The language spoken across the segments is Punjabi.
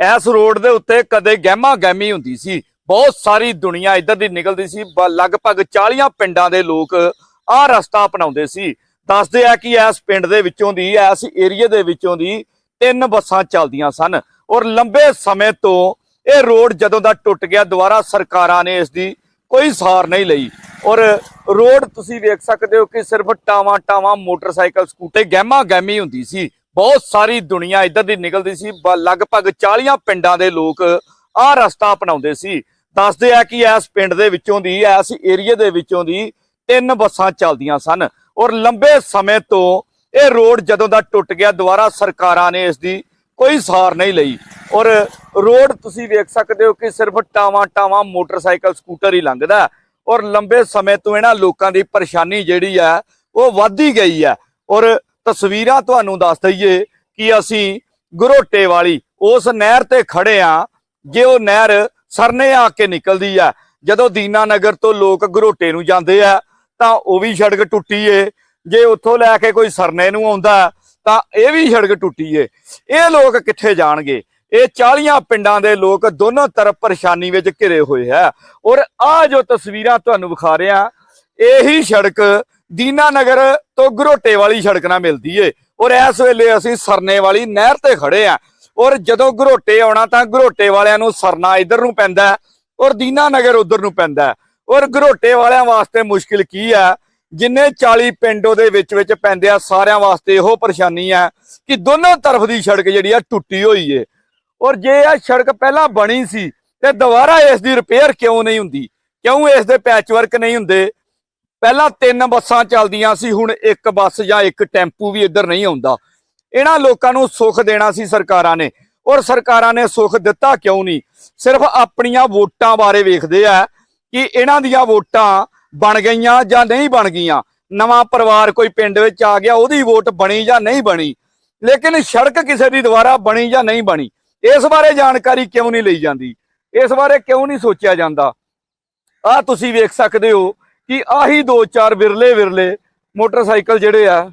ਇਸ ਰੋਡ ਦੇ ਉੱਤੇ ਕਦੇ ਗਹਿਮਾ ਗਹਿਮੀ ਹੁੰਦੀ ਸੀ। ਬਹੁਤ ਸਾਰੀ ਦੁਨੀਆ ਇੱਧਰ ਦੀ ਨਿਕਲਦੀ ਸੀ। ਬ- ਲਗਭਗ 40 ਪਿੰਡਾਂ ਦੇ ਲੋਕ ਆਹ ਰਸਤਾ ਅਪਣਾਉਂਦੇ ਸੀ। ਦੱਸਦੇ ਆ ਕਿ ਇਸ ਪਿੰਡ ਦੇ ਵਿੱਚੋਂ ਦੀ, ਇਸ ਏਰੀਏ ਦੇ ਵਿੱਚੋਂ ਦੀ ਤਿੰਨ ਬੱਸਾਂ ਚੱਲਦੀਆਂ ਸਨ ਔਰ ਲੰਬੇ ਸਮੇਂ ਤੋਂ ਇਹ ਰੋਡ ਜਦੋਂ ਦਾ ਟੁੱਟ ਗਿਆ, ਦੁਬਾਰਾ ਸਰਕਾਰਾਂ ਨੇ ਇਸ ਦੀ ਕੋਈ ਸਾਰ ਨਹੀਂ ਲਈ। ਔਰ ਰੋਡ ਤੁਸੀਂ ਵੇਖ ਸਕਦੇ ਹੋ ਕਿ ਸਿਰਫ ਟਾਵਾਂ ਟਾਵਾਂ ਮੋਟਰਸਾਈਕਲ ਸਕੂਟੇ ਗਹਿਮਾ ਗਹਿਮੀ ਹੁੰਦੀ ਸੀ। ਬਹੁਤ ਸਾਰੀ ਦੁਨੀਆ ਇੱਧਰ ਦੀ ਨਿਕਲਦੀ ਸੀ, ਬ- ਲਗਭਗ 40 ਪਿੰਡਾਂ ਦੇ ਲੋਕ ਆਹ ਰਸਤਾ ਅਪਣਾਉਂਦੇ ਸੀ। ਦੱਸਦੇ ਆ ਕਿ ਇਸ ਪਿੰਡ ਦੇ ਵਿੱਚੋਂ ਦੀ, ਇਸ ਏਰੀਏ ਦੇ ਵਿੱਚੋਂ ਦੀ ਤਿੰਨ ਬੱਸਾਂ ਚੱਲਦੀਆਂ ਸਨ ਔਰ ਲੰਬੇ ਸਮੇਂ ਤੋਂ ਇਹ ਰੋਡ ਜਦੋਂ ਦਾ ਟੁੱਟ ਗਿਆ, ਦੁਬਾਰਾ ਸਰਕਾਰਾਂ ਨੇ ਇਸ ਦੀ ਕੋਈ ਸਾਰ ਨਹੀਂ ਲਈ। ਔਰ ਰੋਡ ਤੁਸੀਂ ਵੇਖ ਸਕਦੇ ਹੋ ਕਿ ਸਿਰਫ ਟਾਵਾਂ ਟਾਵਾਂ ਮੋਟਰਸਾਈਕਲ, ਸਕੂਟਰ ਹੀ ਲੰਘਦਾ ਔਰ ਲੰਬੇ ਸਮੇਂ ਤੋਂ ਇਹਨਾਂ ਲੋਕਾਂ ਦੀ ਪਰੇਸ਼ਾਨੀ ਜਿਹੜੀ ਹੈ, ਉਹ ਵੱਧਦੀ ਗਈ ਹੈ। ਔਰ ਤਸਵੀਰਾਂ ਤੁਹਾਨੂੰ ਦੱਸ ਦਈਏ ਕਿ ਅਸੀਂ ਗੁਰੋਟੇ ਵਾਲੀ ਉਸ ਨਹਿਰ ਤੇ ਖੜੇ ਆ, ਜੇ ਉਹ ਨਹਿਰ ਸਰਨੇ ਆ ਕੇ ਨਿਕਲਦੀ ਆ, ਜਦੋਂ ਦੀਨਾ ਨਗਰ ਤੋਂ ਲੋਕ ਗੁਰੋਟੇ ਨੂੰ ਜਾਂਦੇ ਆ, ਤਾਂ ਉਹ ਵੀ ਸੜਕ ਟੁੱਟੀ ਏ ਜੇ ਉੱਥੋਂ ਲੈ ਕੇ ਕੋਈ ਸਰਨੇ ਨੂੰ ਆਉਂਦਾ, ਤਾਂ ਇਹ ਵੀ ਸੜਕ ਟੁੱਟੀ ਏ ਇਹ ਲੋਕ ਕਿੱਥੇ ਜਾਣਗੇ? ਇਹ 40 ਪਿੰਡਾਂ ਦੇ ਲੋਕ ਦੋਨੋਂ ਤਰਫ ਪਰੇਸ਼ਾਨੀ ਵਿੱਚ ਘਿਰੇ ਹੋਏ ਹੈ ਔਰ ਆ ਜੋ ਤਸਵੀਰਾਂ ਤੁਹਾਨੂੰ ਵਿਖਾ ਰਿਹਾ, ਇਹੀ ਸੜਕ ਦੀਨਾਨਗਰ ਤੋਂ ਗੁਰੋਟੇ ਵਾਲੀ ਸੜਕ ਨਾਲ ਮਿਲਦੀ ਏ। ਔਰ ਇਸ ਵੇਲੇ ਅਸੀਂ ਸਰਨੇ ਵਾਲੀ ਨਹਿਰ ਤੇ ਖੜੇ ਆ। ਔਰ ਜਦੋਂ ਘਰੋਟੇ ਆਉਣਾ ਤਾਂ ਘਰੋਟੇ ਵਾਲਿਆਂ ਨੂੰ ਸਰਨਾ ਇਧਰ ਨੂੰ ਪੈਂਦਾ ਹੈ ਔਰ ਦੀਨਾਨਗਰ ਉਧਰ ਨੂੰ ਪੈਂਦਾ ਔਰ ਘਰੋਟੇ ਵਾਲਿਆਂ ਵਾਸਤੇ ਮੁਸ਼ਕਿਲ ਕੀ ਹੈ? ਜਿੰਨੇ 40 ਪਿੰਡ ਉਹਦੇ ਵਿੱਚ ਵਿੱਚ ਪੈਂਦੇ ਆ, ਸਾਰਿਆਂ ਵਾਸਤੇ ਇਹੋ ਪਰੇਸ਼ਾਨੀ ਹੈ ਕਿ ਦੋਨੋਂ ਤਰਫ ਦੀ ਸੜਕ ਜਿਹੜੀ ਆ ਟੁੱਟੀ ਹੋਈ ਏ। ਔਰ ਜੇ ਇਹ ਸੜਕ ਪਹਿਲਾਂ ਬਣੀ ਸੀ ਤੇ ਦੁਬਾਰਾ ਇਸ ਦੀ ਰਿਪੇਅਰ ਕਿਉਂ ਨਹੀਂ ਹੁੰਦੀ? ਕਿਉਂ ਇਸ ਦੇ ਪੈਚਵਰਕ ਨਹੀਂ ਹੁੰਦੇ? ਪਹਿਲਾਂ ਤਿੰਨ ਬੱਸਾਂ ਚੱਲਦੀਆਂ ਸੀ, ਹੁਣ ਇੱਕ ਬੱਸ ਜਾਂ ਇੱਕ ਟੈਂਪੂ ਵੀ ਇੱਧਰ ਨਹੀਂ ਆਉਂਦਾ। ਇਹਨਾਂ ਲੋਕਾਂ ਨੂੰ ਸੁੱਖ ਦੇਣਾ ਸੀ ਸਰਕਾਰਾਂ ਨੇ, ਔਰ ਸਰਕਾਰਾਂ ਨੇ ਸੁੱਖ ਦਿੱਤਾ ਕਿਉਂ ਨਹੀਂ? ਸਿਰਫ ਆਪਣੀਆਂ ਵੋਟਾਂ ਬਾਰੇ ਵੇਖਦੇ ਆ ਕਿ ਇਹਨਾਂ ਦੀਆਂ ਵੋਟਾਂ ਬਣ ਗਈਆਂ ਜਾਂ ਨਹੀਂ ਬਣ ਗਈਆਂ। ਨਵਾਂ ਪਰਿਵਾਰ ਕੋਈ ਪਿੰਡ ਵਿੱਚ ਆ ਗਿਆ, ਉਹਦੀ ਵੋਟ ਬਣੀ ਜਾਂ ਨਹੀਂ ਬਣੀ। ਲੇਕਿਨ ਸੜਕ ਕਿਸੇ ਦੀ ਦੁਆਰਾ ਬਣੀ ਜਾਂ ਨਹੀਂ ਬਣੀ, ਇਸ ਬਾਰੇ ਜਾਣਕਾਰੀ ਕਿਉਂ ਨਹੀਂ ਲਈ ਜਾਂਦੀ? ਇਸ ਬਾਰੇ ਕਿਉਂ ਨਹੀਂ ਸੋਚਿਆ ਜਾਂਦਾ? ਆ ਤੁਸੀਂ ਵੇਖ ਸਕਦੇ ਹੋ ਕਿ ਆਹੀ ਦੋ ਚਾਰ ਵਿਰਲੇ ਵਿਰਲੇ ਮੋਟਰਸਾਈਕਲ ਜਿਹੜੇ ਆ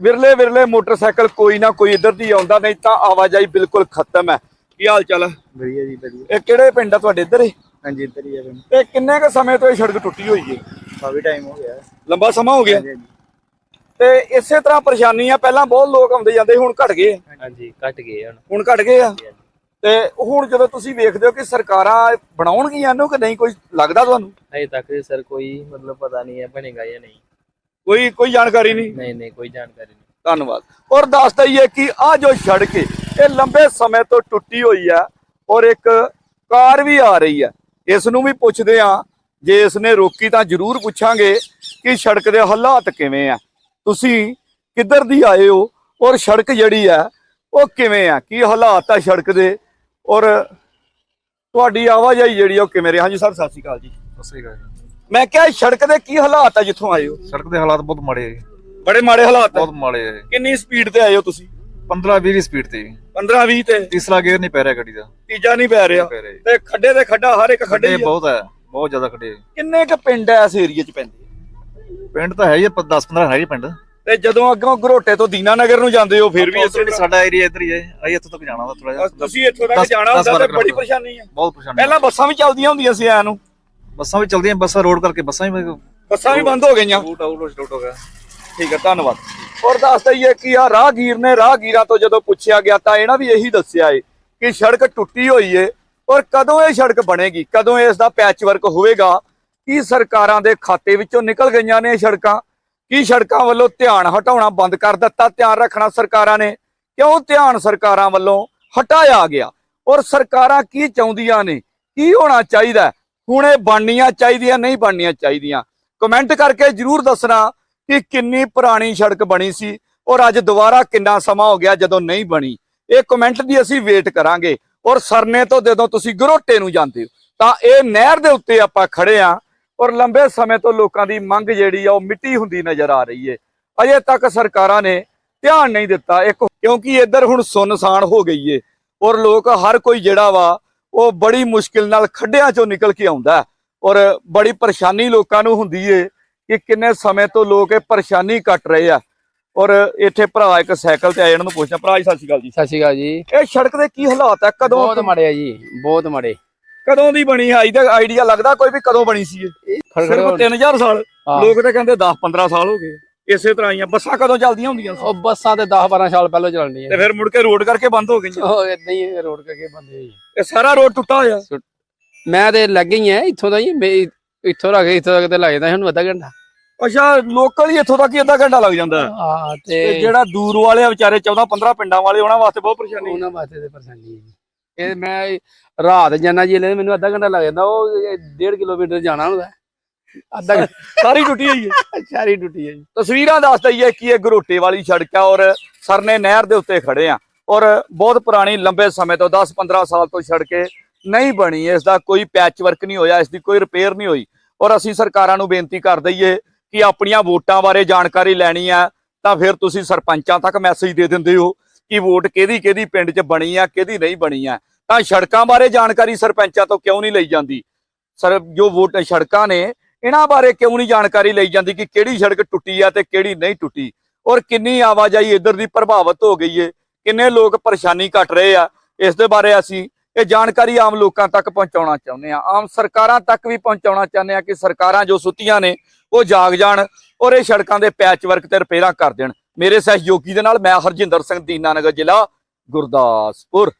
ਵਿਰਲੇ ਵਿਰਲੇ ਮੋਟਰਸਾਈਕਲ ਕੋਈ ਨਾ ਕੋਈ ਇੱਧਰ ਦੀ ਆਉਂਦਾ ਨਹੀਂ ਤਾਂ ਆਵਾਜਾਈ ਬਿਲਕੁਲ ਖਤਮ ਹੈ। ਕੀ ਹਾਲ ਚਾਲ ਵਧੀਆ ਜੀ ਵਧੀਆ। ਇਹ ਕਿਹੜੇ ਪਿੰਡ ਆ ਤੁਹਾਡੇ ਇੱਧਰ? ਹਾਂਜੀ ਇੱਧਰ ਹੀ ਆ ਪਿੰਡ। ਤੇ ਕਿੰਨੇ ਕ ਸਮੇਂ ਤੋਂ ਇਹ ਸੜਕ ਟੁੱਟੀ ਹੋਈ ਹੈ? ਕਾਫੀ ਟਾਈਮ ਹੋ ਗਿਆ। ਲੰਬਾ ਸਮਾਂ ਹੋ ਗਿਆ? ਤੇ ਇਸੇ ਤਰ੍ਹਾਂ ਪਰੇਸ਼ਾਨੀਆਂ ਪਹਿਲਾਂ ਬਹੁਤ ਲੋਕ ਆਉਂਦੇ ਜਾਂਦੇ ਸੀ, ਹੁਣ ਘਟ ਗਏ। ਹਾਂਜੀ ਘਟ ਗਏ ਹੁਣ। ਹੁਣ ਘਟ ਗਏ ਆ? ਤੇ ਹੁਣ ਜਦੋਂ ਤੁਸੀਂ ਵੇਖਦੇ ਹੋ ਕਿ ਸਰਕਾਰਾਂ ਬਣਾਉਣਗੀਆਂ ਇਹਨੂੰ ਕਿ ਨਹੀਂ ਕੋਈ ਲੱਗਦਾ ਤੁਹਾਨੂੰ? ਅਜੇ ਤੱਕ ਸਰ ਕੋਈ ਮਤਲਬ ਪਤਾ ਨਹੀਂ ਹੈ ਬਣੇਗਾ ਜਾਂ ਨਹੀਂ। ਕੋਈ ਕੋਈ ਜਾਣਕਾਰੀ ਨਹੀਂ? ਨਹੀਂ ਨਹੀਂ ਕੋਈ ਜਾਣਕਾਰੀ ਨਹੀਂ। ਧੰਨਵਾਦ। ਔਰ ਦੱਸ ਦਈਏ ਕਿ ਆ ਜੋ ਸੜਕ ਇਹ ਲੰਬੇ ਸਮੇਂ ਤੋਂ ਟੁੱਟੀ ਹੋਈ ਹੈ ਔਰ ਇੱਕ ਕਾਰ ਵੀ ਆ ਰਹੀ ਹੈ। ਇਸ ਨੂੰ ਵੀ ਪੁੱਛਦੇ ਆ ਜੇ ਇਸ ਨੇ ਰੋਕੀ ਤਾਂ ਜ਼ਰੂਰ ਪੁੱਛਾਂਗੇ ਕਿ ਸੜਕ ਦੇ ਹਾਲਾਤ ਕਿਵੇਂ ਆ। ਤੁਸੀਂ ਕਿੱਧਰ ਦੀ ਆਏ ਹੋ ਔਰ ਸੜਕ ਜਿਹੜੀ ਆ ਉਹ ਕਿਵੇਂ ਆ? ਕੀ ਹਾਲਾਤ ਆ ਸੜਕ ਦੇ? ਔਰ ਤੁਹਾਡੀ ਆਵਾਜਾਈ ਜਿਹੜੀ ਉਹ ਕਿਵੇਂ ਰਹੀ? ਹਾਂਜੀ ਸਰ ਸਤਿ ਸ਼੍ਰੀ ਅਕਾਲ ਜੀ। ਸਤਿ ਸ੍ਰੀ ਅਕਾਲ ਜੀ। ਮੈਂ ਕਿਹਾ ਇਹ ਸੜਕ ਦੇ ਕੀ ਹਾਲਾਤ ਆ ਜਿੱਥੋਂ ਆਏ ਹੋ? ਸੜਕ ਦੇ ਹਾਲਾਤ ਬਹੁਤ ਮਾੜੇ ਹੈ ਬੜੇ ਮਾੜੇ ਹਾਲਾਤ ਆ। ਬਹੁਤ ਮਾੜੇ ਹੈ ਕਿੰਨੀ ਸਪੀਡ ਤੇ ਆਏ ਹੋ ਤੁਸੀਂ? 15 20 ਦੀ ਸਪੀਡ ਤੇ 15 20 ਤੇ। ਤੀਸਰਾ ਗੇਅਰ ਨਹੀਂ ਪੈ ਰਿਹਾ ਗੱਡੀ ਦਾ। ਤੀਜਾ ਨਹੀਂ ਪੈ ਰਿਹਾ। ਪੈ ਰਿਹਾ ਜੀ। ਤੇ ਖੱਡੇ ਤੇ ਖੱਡਾ ਹਰ ਇੱਕ ਖੱਡੇ ਖੱਡੇ ਹੀ ਆ। ਬਹੁਤ ਹੈ ਬਹੁਤ ਜ਼ਿਆਦਾ ਖੱਡੇ। ਕਿੰਨੇ ਕ ਪਿੰਡ ਐ ਇਸ ਏਰੀਏ 'ਚ ਪੈਂਦੇ? ਪਿੰਡ ਤਾਂ ਹੈ ਹੀ 10 15 ਹੈ ਹੀ ਪਿੰਡ। ਤੇ ਜਦੋਂ ਅੱਗੋਂ ਘਰੋਟੇ ਤੋਂ ਦੀਨਾਨਗਰ ਨੂੰ ਜਾਂਦੇ ਹੋ ਫਿਰ ਵੀ ਇਸ ਸਾਡਾ ਏਰੀਆ ਇੱਧਰ ਹੀ ਹੈ। ਅਸੀਂ ਇੱਥੋਂ ਤੱਕ ਜਾਣਾ ਵਾ ਥੋੜਾ ਜਿਹਾ। ਤੁਸੀਂ ਇੱਥੋਂ ਤੱਕ ਜਾਣਾ ਹੁੰਦਾ ਤੇ ਬੜੀ। ਪਰੇਸ਼ਾਨੀ ਹੈ ਬਹੁਤ ਪਰੇਸ਼ਾਨੀ। ਪਹਿਲਾਂ ਬੱਸਾਂ ਵੀ ਚੱਲਦੀਆਂ ਹੁੰਦੀਆਂ ਸੀ ਐ ਨੂੰ। ਬੱਸਾਂ ਵੀ ਚੱਲਦੀਆਂ ਬੱਸਾਂ ਰੋਡ ਕਰਕੇ ਬੱਸਾਂ ਵੀ ਬੱਸਾਂ ਵੀ ਬੰਦ ਹੋ ਗਈਆਂ। ਰੂਟ ਆਊਟ ਹੋ ਗਿਆ। ਠੀਕ ਹੈ ਧੰਨਵਾਦ। ਔਰ ਦੱਸ ਦਈਏ ਕਿ ਆ ਰਾਹਗੀਰ ਨੇ ਰਾਹਗੀਰਾਂ ਤੋਂ ਜਦੋਂ ਪੁੱਛਿਆ ਗਿਆ ਤਾਂ ਇਹਨਾਂ ਵੀ ਇਹੀ ਦੱਸਿਆ ਏ ਕਿ ਸੜਕ ਟੁੱਟੀ ਹੋਈ ਏ ਔਰ ਕਦੋਂ ਇਹ ਸੜਕ ਬਣੇਗੀ ਕਦੋਂ ਇਸ ਦਾ ਪੈਚਵਰਕ ਹੋਵੇਗਾ ਕੀ ਸਰਕਾਰਾਂ ਦੇ ਖਾਤੇ ਵਿੱਚੋਂ ਨਿਕਲ ਗਈਆਂ ਨੇ ਇਹ ਸੜਕਾਂ? ਕੀ ਸੜਕਾਂ ਵੱਲੋਂ ਧਿਆਨ ਹਟਾਉਣਾ ਬੰਦ ਕਰ ਦਿੱਤਾ? ਧਿਆਨ ਰੱਖਣਾ ਸਰਕਾਰਾਂ ਨੇ। ਕਿਉਂ ਧਿਆਨ ਸਰਕਾਰਾਂ ਵੱਲੋਂ ਹਟਾਇਆ ਗਿਆ? ਔਰ ਸਰਕਾਰਾਂ ਕੀ ਚਾਹੁੰਦੀਆਂ ਨੇ? ਕੀ ਹੋਣਾ ਚਾਹੀਦਾ? ਹੈ? ਹੁਣ ਇਹ ਬਣਨੀਆਂ ਚਾਹੀਦੀਆਂ, ਨਹੀਂ ਬਣਨੀਆਂ ਚਾਹੀਦੀਆਂ? ਕਮੈਂਟ ਕਰਕੇ ਜਰੂਰ ਦੱਸਣਾ ਕਿ ਕਿੰਨੀ ਪੁਰਾਣੀ ਸੜਕ ਬਣੀ ਸੀ ਔਰ ਅੱਜ ਦੁਬਾਰਾ ਕਿੰਨਾ ਸਮਾਂ ਹੋ ਗਿਆ ਜਦੋਂ ਨਹੀਂ ਬਣੀ। ਇਹ ਕਮੈਂਟ ਦੀ ਅਸੀਂ ਵੇਟ ਕਰਾਂਗੇ। ਔਰ ਸਰਨੇ ਤੋਂ ਜਦੋਂ ਤੁਸੀਂ ਗਰੋਟੇ ਨੂੰ ਜਾਂਦੇ ਹੋ, ਤਾਂ ਇਹ ਨਹਿਰ ਦੇ ਉੱਤੇ ਆਪਾਂ ਖੜੇ ਆ ਔਰ ਲੰਬੇ ਸਮੇਂ ਤੋਂ ਲੋਕਾਂ ਦੀ ਮੰਗ ਜਿਹੜੀ ਆ ਉਹ ਮਿੱਟੀ ਹੁੰਦੀ ਨਜ਼ਰ ਆ ਰਹੀ ਏ। ਅਜੇ ਤੱਕ ਸਰਕਾਰਾਂ ਨੇ ਧਿਆਨ ਨਹੀਂ ਦਿੱਤਾ ਇੱਕ ਕਿਉਂਕਿ ਇੱਧਰ ਹੁਣ ਸੁੰਨਸਾਨ ਹੋ ਗਈ ਏ। ਔਰ ਲੋਕ ਹਰ ਕੋਈ ਜਿਹੜਾ ਵਾ ਉਹ ਬੜੀ ਮੁਸ਼ਕਿਲ ਨਾਲ ਖੱਡਿਆਂ ਚੋਂ ਨਿਕਲ ਕੇ ਆਉਂਦਾ ਔਰ ਬੜੀ ਪਰੇਸ਼ਾਨੀ ਲੋਕਾਂ ਨੂੰ ਹੁੰਦੀ ਏ ਕਿ ਕਿੰਨੇ ਸਮੇਂ ਤੋਂ ਲੋਕ ਇਹ ਪਰੇਸ਼ਾਨੀ ਕੱਟ ਰਹੇ ਆ। ਔਰ ਇੱਥੇ ਭਰਾ ਇੱਕ ਸਾਈਕਲ ਤੇ ਆਏ ਇਹਨਾਂ ਨੂੰ ਪੁੱਛਦਾ ਭਰਾ ਜੀ ਸਤਿ ਸ਼੍ਰੀ ਅਕਾਲ ਜੀ। ਸਤਿ ਸ਼੍ਰੀ ਅਕਾਲ ਜੀ। ਇਹ ਸੜਕ ਦੇ ਕੀ ਹਾਲਾਤ ਹੈ ਕਦੋਂ ਬਹੁਤ ਮਾੜੇ ਆ ਜੀ ਬਹੁਤ ਮਾੜੇ। ਕਦੋਂ ਦੀ ਬਣੀ ਹੈ ਇਹਦਾ ਆਈਡੀਆ ਲੱਗਦਾ ਕੋਈ ਵੀ ਕਦੋਂ ਬਣੀ ਸੀ ਇਹ? ਸਿਰਫ 3000 ਸਾਲ। ਲੋਕ ਤਾਂ ਕਹਿੰਦੇ 10 15 ਸਾਲ ਹੋ ਗਏ। ਇਸੇ ਤਰ੍ਹਾਂ ਹੀ ਆ। ਬੱਸਾਂ ਕਦੋਂ ਚੱਲਦੀਆਂ ਹੁੰਦੀਆਂ ਸੀ? ਉਹ ਬੱਸਾਂ ਤੇ 10 12 ਸਾਲ ਪਹਿਲਾਂ ਚੱਲਣੀਆਂ। ਤੇ ਫਿਰ ਮੁੜ ਕੇ ਰੋਡ ਕਰਕੇ ਬੰਦ ਹੋ ਗਈਆਂ। ਉਹ ਇਦਾਂ ਹੀ ਰੋਡ ਕਰਕੇ ਬੰਦੇ ਜੀ ਇਹ ਸਾਰਾ ਰੋਡ ਟੁੱਟਾ ਹੋਇਆ। ਮੈਂ ਤੇ ਲੱਗ ਹੀ ਆ ਇੱਥੋਂ ਦਾ ਹੀ ਇੱਥੋਂ ਰੱਖ ਇੱਥੋਂ ਤੱਕ ਤੇ ਲੱਗ ਜਾਂਦਾ ਹੁਣ ਅੱਧਾ ਘੰਟਾ। ਅੱਛਾ ਲੋਕਲ ਹੀ ਇੱਥੋਂ ਤੱਕ ਹੀ ਅੱਧਾ ਘੰਟਾ ਲੱਗ ਜਾਂਦਾ। ਹੈ। ਤੇ ਤੇ ਜਿਹੜਾ ਦੂਰ ਵਾਲੇ ਵਿਚਾਰੇ 14 15 ਪਿੰਡਾਂ ਵਾਲੇ ਉਹਨਾਂ ਵਾਸਤੇ ਬਹੁਤ ਪਰੇਸ਼ਾਨੀ। ਉਹਨਾਂ ਵਾਸਤੇ ਤੇ ਪਰੇਸ਼ਾਨੀ ਹੈ ਇਹ ਮੈਂ ਰਾਤ ਜਾਣਾ ਜੀ ਲੈ ਮੈਨੂੰ ਅੱਧਾ ਘੰਟਾ ਲੱਗ ਜਾਂਦਾ ਉਹ 1.5 ਕਿਲੋਮੀਟਰ ਜਾਣਾ ਹੁੰਦਾ ਅੱਧਾ ਸਾਰੀ ਟੁੱਟੀ ਹੋਈ ਹੈ ਸਾਰੀ ਟੁੱਟੀ ਹੈ ਜੀ। ਤਸਵੀਰਾਂ ਦੱਸ ਦਈਏ ਕਿ ਇਹ ਗਰੋਟੇ ਵਾਲੀ ਸੜਕ ਆ ਔਰ ਸਰਨੇ ਨਹਿਰ ਦੇ ਉੱਤੇ ਖੜੇ ਆ ਔਰ ਬਹੁਤ ਪੁਰਾਣੀ ਲੰਬੇ ਸਮੇਂ ਤੋਂ 10-15 ਸਾਲ ਤੋਂ ਸੜਕ ਨਹੀਂ ਬਣੀ ਇਸ ਦਾ ਕੋਈ ਪੈਚ ਵਰਕ ਨਹੀਂ ਹੋਇਆ ਇਸ ਦੀ ਕੋਈ ਰਿਪੇਅਰ ਨਹੀਂ ਹੋਈ। ਔਰ ਅਸੀਂ ਸਰਕਾਰਾਂ ਨੂੰ ਬੇਨਤੀ ਕਰ ਦਈਏ ਕਿ ਆਪਣੀਆਂ ਵੋਟਾਂ ਬਾਰੇ ਜਾਣਕਾਰੀ ਲੈਣੀ ਆ ਤਾਂ ਫਿਰ ਤੁਸੀਂ ਸਰਪੰਚਾਂ ਤੱਕ ਮੈਸੇਜ ਦੇ ਦਿੰਦੇ ਹੋ। ਕਿ ਵੋਟ ਕਿਹਦੀ ਕਿਹਦੀ ਪਿੰਡ 'ਚ ਬਣੀ ਆ, ਕਿਹਦੀ ਨਹੀਂ ਬਣੀ ਆ। ਤਾਂ ਸੜਕਾਂ ਬਾਰੇ ਜਾਣਕਾਰੀ ਸਰਪੰਚਾਂ ਤੋਂ ਕਿਉਂ ਨਹੀਂ ਲਈ ਜਾਂਦੀ? ਸਰ, ਜੋ ਵੋਟ ਸੜਕਾਂ ਨੇ, ਇਹਨਾਂ ਬਾਰੇ ਕਿਉਂ ਨਹੀਂ ਜਾਣਕਾਰੀ ਲਈ ਜਾਂਦੀ ਕਿ ਕਿਹੜੀ ਸੜਕ ਟੁੱਟੀ ਆ ਤੇ ਕਿਹੜੀ ਨਹੀਂ ਟੁੱਟੀ? ਔਰ ਕਿੰਨੀ ਆਵਾਜਾਈ ਇੱਧਰ ਦੀ ਪ੍ਰਭਾਵਿਤ ਹੋ ਗਈ ਏ? ਕਿੰਨੇ ਲੋਕ ਪਰੇਸ਼ਾਨੀ ਕੱਟ ਰਹੇ ਆ? ਇਸ ਦੇ ਬਾਰੇ ਅਸੀਂ ਇਹ ਜਾਣਕਾਰੀ ਆਮ ਲੋਕਾਂ ਤੱਕ ਪਹੁੰਚਾਉਣਾ ਚਾਹੁੰਦੇ ਆ ਆਮ ਸਰਕਾਰਾਂ ਤੱਕ ਵੀ ਪਹੁੰਚਾਉਣਾ ਚਾਹੁੰਦੇ ਆ ਕਿ ਸਰਕਾਰਾਂ ਜੋ ਸੁੱਤੀਆਂ ਨੇ, ਉਹ ਜਾਗ ਜਾਣ ਔਰ ਇਹ ਸੜਕਾਂ ਦੇ ਪੈਚ ਵਰਕ ਤੇ ਰਿਪੇਅਰਾਂ ਕਰ ਦੇਣ। ਮੇਰੇ ਸਹਿਯੋਗੀ ਦੇ ਨਾਲ ਮੈਂ ਹਰਜਿੰਦਰ ਸਿੰਘ ਦੀਨਾਨਗਰ ਜ਼ਿਲ੍ਹਾ ਗੁਰਦਾਸਪੁਰ।